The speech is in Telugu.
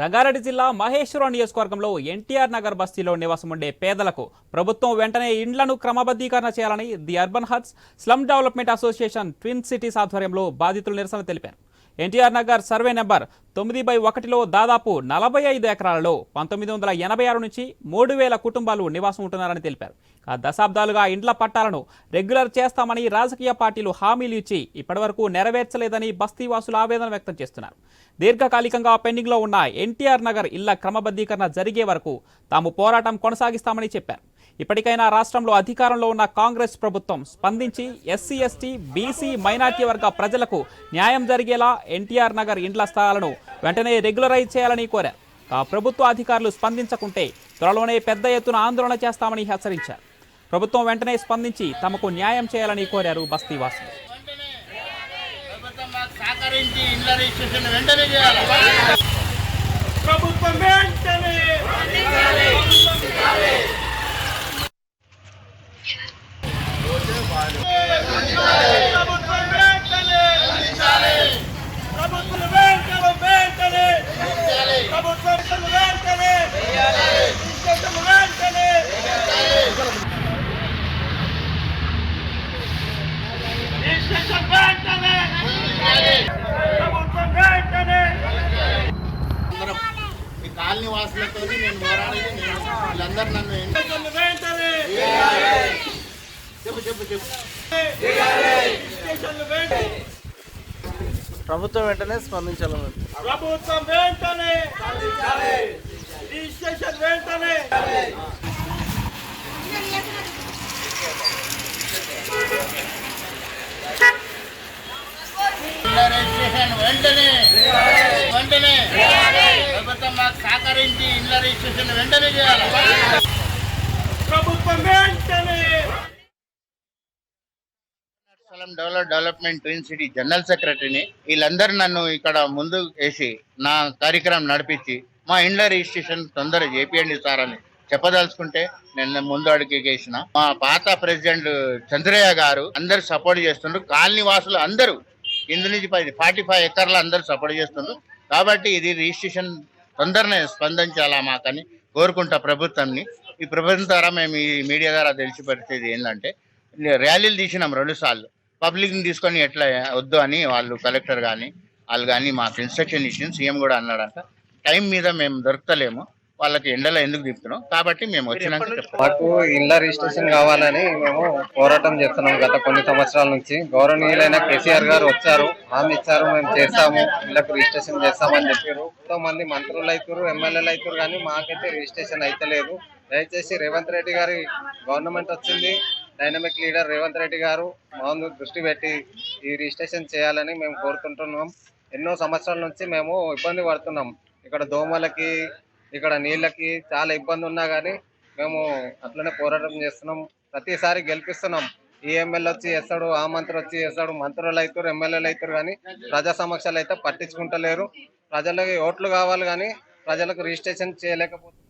రంగారెడ్డి జిల్లా మహేశ్వరం నియోజకవర్గంలో ఎన్టీఆర్ నగర్ బస్తీలో నివాసం ఉండే పేదలకు ప్రభుత్వం వెంటనే ఇండ్లను క్రమబద్ధీకరణ చేయాలని the urban huts slum development association twin cities ఆధ్వర్యంలో బాధితులు నిరసన తెలిపారు. ఎన్టీఆర్ నగర్ సర్వే నెంబర్ తొమ్మిది బై ఒకటిలో దాదాపు నలభై ఐదు ఎకరాలలో పంతొమ్మిది వందల ఎనభై ఆరు నుంచి మూడు వేల కుటుంబాలు నివాసం ఉంటున్నారని తెలిపారు. ఆ దశాబ్దాలుగా ఇండ్ల పట్టాలను రెగ్యులర్ చేస్తామని రాజకీయ పార్టీలు హామీలు ఇచ్చి ఇప్పటివరకు నెరవేర్చలేదని బస్తీవాసులు ఆవేదన వ్యక్తం చేస్తున్నారు. దీర్ఘకాలికంగా పెండింగ్లో ఉన్న ఎన్టీఆర్ నగర్ ఇళ్ళ క్రమబద్ధీకరణ జరిగే వరకు తాము పోరాటం కొనసాగిస్తామని చెప్పారు. ఇప్పటికైనా రాష్ట్రంలో అధికారంలో ఉన్న కాంగ్రెస్ ప్రభుత్వం స్పందించి ఎస్సీ ఎస్టీ బీసీ మైనార్టీ వర్గ ప్రజలకు న్యాయం జరిగేలా ఎన్టీఆర్ నగర్ ఇండ్ల స్థలాలను వెంటనే రెగ్యులరైజ్ చేయాలని కోరారు. ఆ ప్రభుత్వ అధికారులు స్పందించకుంటే త్వరలోనే పెద్ద ఎత్తున ఆందోళన చేస్తామని హెచ్చరించారు. ప్రభుత్వం వెంటనే స్పందించి తమకు న్యాయం చేయాలని కోరారు బస్తీవాసులు. ప్రభుత్వం మాకు సహకరించి ఇండ్ల రిజిస్ట్రేషన్ వెంటనే చేయాలి ప్రభుత్వం వెంటనే ప్రభుత్వం వెంటనే ప్రభుత్వం వెంటనే వెంటనే ప్రభుత్వం వెంటనే ప్రభుత్వం వెంటనే రిజిస్ట్రేషన్ వెంటనే ప్రభుత్వం వెంటనే అందరం ఈ కాలనీ వాసులతో నేను పోరాడేది. నేను వీళ్ళందరూ నన్ను ఎన్- రిజిస్ట్రేషన్ వెంటనే చెప్పు చెప్పు చెప్పు రిజిస్ట్రేషన్ వెంటనే ప్రభుత్వం వెంటనే స్పందించాలి ప్రభుత్వం వెంటనే రిజిస్ట్రేషన్ వెంటనే. రిజిస్ట్రేషన్ వెంటనే. వెంటనే. ప్రభుత్వం మాకు సహకరించి ఇండ్ల రిజిస్ట్రేషన్ వెంటనే చేయాలి. ప్రభుత్వం వెంటనే స్థలం develop development twin city general సెక్రటరీని వీళ్ళందరూ నన్ను ఇక్కడ ముందు వేసి నా కార్యక్రమం నడిపించి మా ఇండ్ల రిజిస్ట్రేషన్ తొందర చేపియండి సార్ అని చెప్పదలుచుకుంటే నేను ముందు అడుగు మా పాత ప్రెసిడెంట్ చంద్రయ్య గారు అందరు సపోర్ట్ చేస్తుండ్రు. కాలనీ వాసులు అందరూ ఇందు నుంచి పది ఫార్టీ ఫైవ్ ఎకర్లు అందరూ సపోర్ట్ చేస్తుండ్రు. కాబట్టి ఇది రిజిస్ట్రేషన్ తొందరనే స్పందించాలా మాకని కోరుకుంటా ప్రభుత్వాన్ని. ఈ ప్రభుత్వం ద్వారా మేము ఈ మీడియా ద్వారా తెలిసిపరిచేది ఏంటంటే ర్యాలీలు తీసినాం రెండుసార్లు పబ్లిక్ని తీసుకొని ఎట్లా వద్దు అని వాళ్ళు కలెక్టర్ కానీ వాళ్ళు కానీ మాకు ఇన్స్ట్రక్షన్ ఇచ్చింది సీఎం కూడా అన్నాడంట. టైం మీద మేము దొరకలేము వాళ్ళకి ఎండలో ఎందుకు తిప్పుతున్నాం? కాబట్టి మేము వచ్చినాక మాకు ఇళ్ళ రిజిస్ట్రేషన్ కావాలని మేము పోరాటం చేస్తున్నాం గత కొన్ని సంవత్సరాల నుంచి. గౌరవనీయులైన కేసీఆర్ గారు వచ్చారు హామీ ఇచ్చారు మేము చేస్తాము ఇళ్ళకు రిజిస్ట్రేషన్ చేస్తామని చెప్పారు. ఎంతో మంది మంత్రులు అవుతారు ఎమ్మెల్యేలు అవుతారు కానీ మాకైతే రిజిస్ట్రేషన్ అయితే లేదు దయచేసి రేవంత్ రెడ్డి గారి గవర్నమెంట్ వచ్చింది డైనమిక్ లీడర్ రేవంత్ రెడ్డి గారు మా దృష్టి పెట్టి ఈ రిజిస్ట్రేషన్ చేయాలని మేము కోరుకుంటున్నాం. ఎన్నో సంవత్సరాల నుంచి మేము ఇబ్బంది పడుతున్నాం. ఇక్కడ దోమలకి ఇక్కడ నీళ్ళకి చాలా ఇబ్బంది ఉన్నా కానీ మేము అట్లనే పోరాటం చేస్తున్నాం. ప్రతిసారి గెలిపిస్తున్నాం. ఈ ఎమ్మెల్యే వచ్చి చేస్తాడు ఆ మంత్రి వచ్చి చేస్తాడు మంత్రులు అవుతారు ఎమ్మెల్యేలు అవుతారు కానీ ప్రజా సమస్యలు అయితే పట్టించుకుంటలేరు. ప్రజలకి ఓట్లు కావాలి కానీ ప్రజలకు రిజిస్ట్రేషన్ చేయలేకపోతున్నారు